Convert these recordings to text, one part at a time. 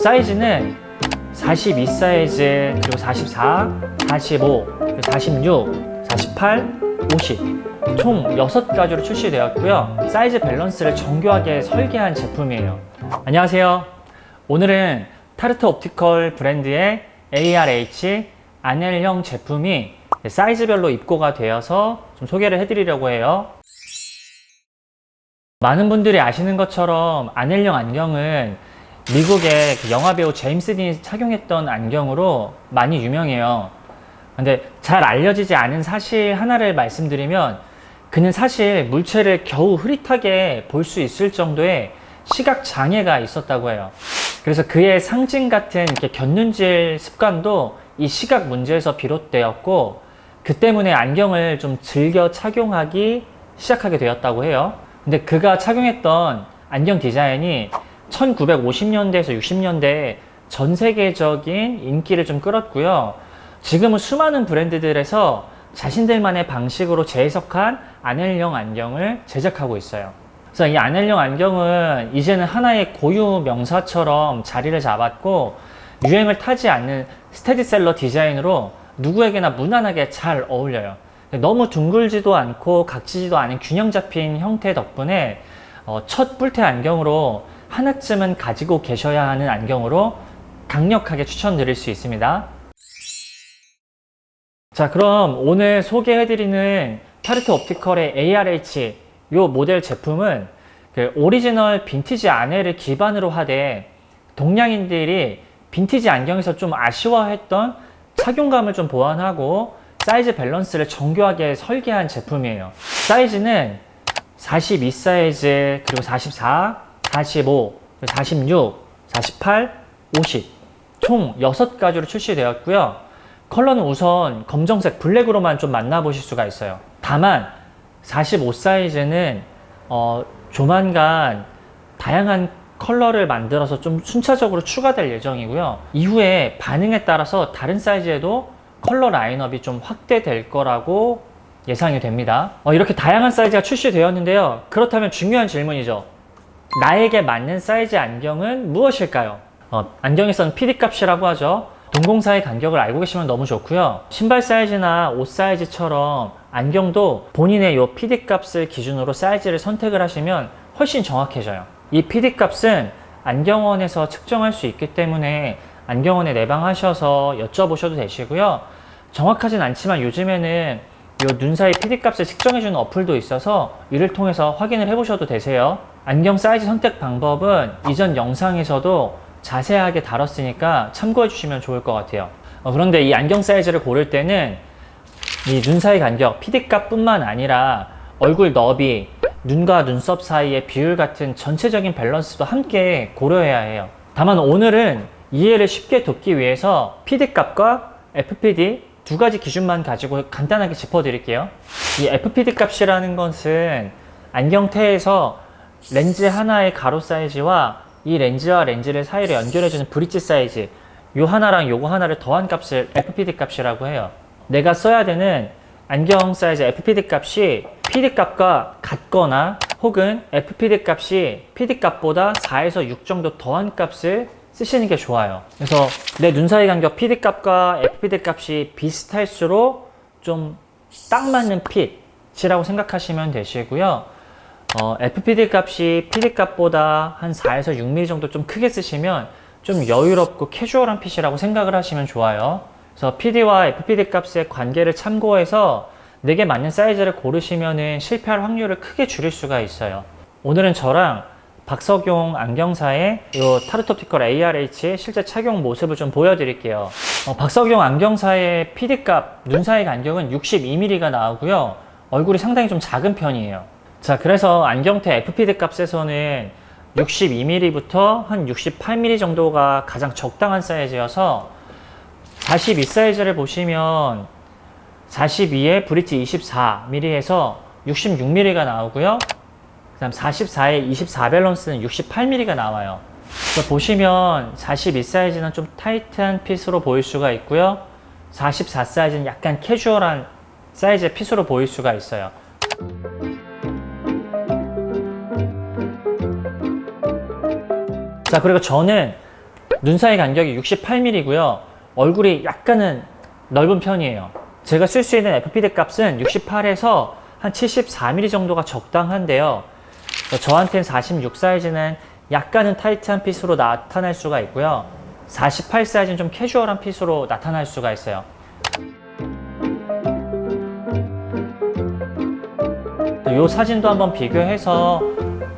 사이즈는 42 사이즈, 그리고 44, 45, 그리고 46, 48, 50. 총 6가지로 출시되었고요. 사이즈 밸런스를 정교하게 설계한 제품이에요. 안녕하세요. 오늘은 타르트 옵티컬 브랜드의 ARH 아넬형 제품이 사이즈별로 입고가 되어서 좀 소개를 해드리려고 해요. 많은 분들이 아시는 것처럼 아넬령 안경은 미국의 그 영화 배우 제임스 딘이 착용했던 안경으로 많이 유명해요. 근데 잘 알려지지 않은 사실 하나를 말씀드리면 그는 사실 물체를 겨우 흐릿하게 볼 수 있을 정도의 시각 장애가 있었다고 해요. 그래서 그의 상징 같은 이렇게 곁눈질 습관도 이 시각 문제에서 비롯되었고 그 때문에 안경을 좀 즐겨 착용하기 시작하게 되었다고 해요. 근데 그가 착용했던 안경 디자인이 1950년대에서 60년대에 전 세계적인 인기를 좀 끌었고요. 지금은 수많은 브랜드들에서 자신들만의 방식으로 재해석한 아넬령 안경을 제작하고 있어요. 그래서 이 아넬령 안경은 이제는 하나의 고유 명사처럼 자리를 잡았고 유행을 타지 않는 스테디셀러 디자인으로 누구에게나 무난하게 잘 어울려요. 너무 둥글지도 않고 각지지도 않은 균형 잡힌 형태 덕분에 어, 첫 뿔테 안경으로 하나쯤은 가지고 계셔야 하는 안경으로 강력하게 추천드릴 수 있습니다. 자, 그럼 오늘 소개해드리는 타르트 옵티컬의 ARH 요 모델 제품은 그 오리지널 빈티지 아넬을 기반으로 하되 동양인들이 빈티지 안경에서 좀 아쉬워했던 착용감을 좀 보완하고 사이즈 밸런스를 정교하게 설계한 제품이에요. 사이즈는 42 사이즈, 그리고 44, 45, 46, 48, 50. 총 6가지로 출시되었고요. 컬러는 우선 검정색 블랙으로만 좀 만나보실 수가 있어요. 다만 45 사이즈는 어, 조만간 다양한 컬러를 만들어서 좀 순차적으로 추가될 예정이고요. 이후에 반응에 따라서 다른 사이즈에도 컬러 라인업이 좀 확대될 거라고 예상이 됩니다. 어, 이렇게 다양한 사이즈가 출시되었는데요. 그렇다면 중요한 질문이죠. 나에게 맞는 사이즈 안경은 무엇일까요? 어, 안경에서는 PD 값이라고 하죠. 동공사의 간격을 알고 계시면 너무 좋고요. 신발 사이즈나 옷 사이즈처럼 안경도 본인의 요 PD 값을 기준으로 사이즈를 선택을 하시면 훨씬 정확해져요. 이 PD 값은 안경원에서 측정할 수 있기 때문에 안경원에 내방하셔서 여쭤보셔도 되시고요. 정확하진 않지만 요즘에는 요 눈 사이 PD 값을 측정해주는 어플도 있어서 이를 통해서 확인을 해보셔도 되세요. 안경 사이즈 선택 방법은 이전 영상에서도 자세하게 다뤘으니까 참고해 주시면 좋을 것 같아요. 어, 그런데 이 안경 사이즈를 고를 때는 이 눈 사이 간격, PD 값뿐만 아니라 얼굴 너비, 눈과 눈썹 사이의 비율 같은 전체적인 밸런스도 함께 고려해야 해요. 다만 오늘은 이해를 쉽게 돕기 위해서 PD 값과 FPD 두 가지 기준만 가지고 간단하게 짚어드릴게요. 이 FPD 값이라는 것은 안경테에서 렌즈 하나의 가로 사이즈와 이 렌즈와 렌즈를 사이로 연결해주는 브릿지 사이즈 요 하나랑 요거 하나를 더한 값을 FPD 값이라고 해요. 내가 써야 되는 안경 사이즈 FPD 값이 PD 값과 같거나 혹은 FPD 값이 PD 값보다 4에서 6 정도 더한 값을 쓰시는 게 좋아요. 그래서 내 눈 사이 간격 PD 값과 FPD 값이 비슷할수록 좀 딱 맞는 핏이라고 생각하시면 되시고요. 어, FPD 값이 PD 값보다 한 4에서 6mm 정도 좀 크게 쓰시면 좀 여유롭고 캐주얼한 핏이라고 생각을 하시면 좋아요. 그래서 PD와 FPD 값의 관계를 참고해서 내게 맞는 사이즈를 고르시면 실패할 확률을 크게 줄일 수가 있어요. 오늘은 저랑 박석용 안경사의 이 타르톱티컬 ARH의 실제 착용 모습을 좀 보여드릴게요. 어, 박석용 안경사의 PD 값, 눈 사이 간격은 62mm가 나오고요. 얼굴이 상당히 좀 작은 편이에요. 자, 그래서 안경테 FPD 값에서는 62mm부터 한 68mm 정도가 가장 적당한 사이즈여서 42 사이즈를 보시면 42에 브릿지 24mm에서 66mm가 나오고요. 그 다음 44에 24 밸런스는 68mm가 나와요. 보시면 42 사이즈는 좀 타이트한 핏으로 보일 수가 있고요. 44 사이즈는 약간 캐주얼한 사이즈의 핏으로 보일 수가 있어요. 자, 그리고 저는 눈 사이 간격이 68mm고요. 얼굴이 약간은 넓은 편이에요. 제가 쓸 수 있는 FPD 값은 68에서 한 74mm 정도가 적당한데요. 저한테는 46 사이즈는 약간은 타이트한 핏으로 나타날 수가 있고요. 48 사이즈는 좀 캐주얼한 핏으로 나타날 수가 있어요. 이 사진도 한번 비교해서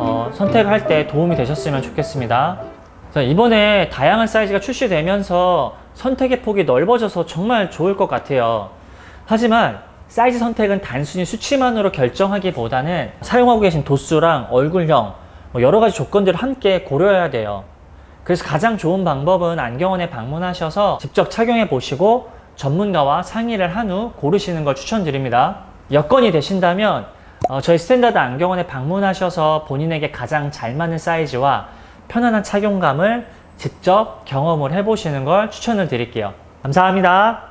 어, 선택할 때 도움이 되셨으면 좋겠습니다. 자, 이번에 다양한 사이즈가 출시되면서 선택의 폭이 넓어져서 정말 좋을 것 같아요. 하지만 사이즈 선택은 단순히 수치만으로 결정하기보다는 사용하고 계신 도수랑 얼굴형 뭐 여러 가지 조건들을 함께 고려해야 돼요. 그래서 가장 좋은 방법은 안경원에 방문하셔서 직접 착용해 보시고 전문가와 상의를 한 후 고르시는 걸 추천드립니다. 여건이 되신다면 어, 저희 스탠다드 안경원에 방문하셔서 본인에게 가장 잘 맞는 사이즈와 편안한 착용감을 직접 경험을 해보시는 걸 추천을 드릴게요. 감사합니다.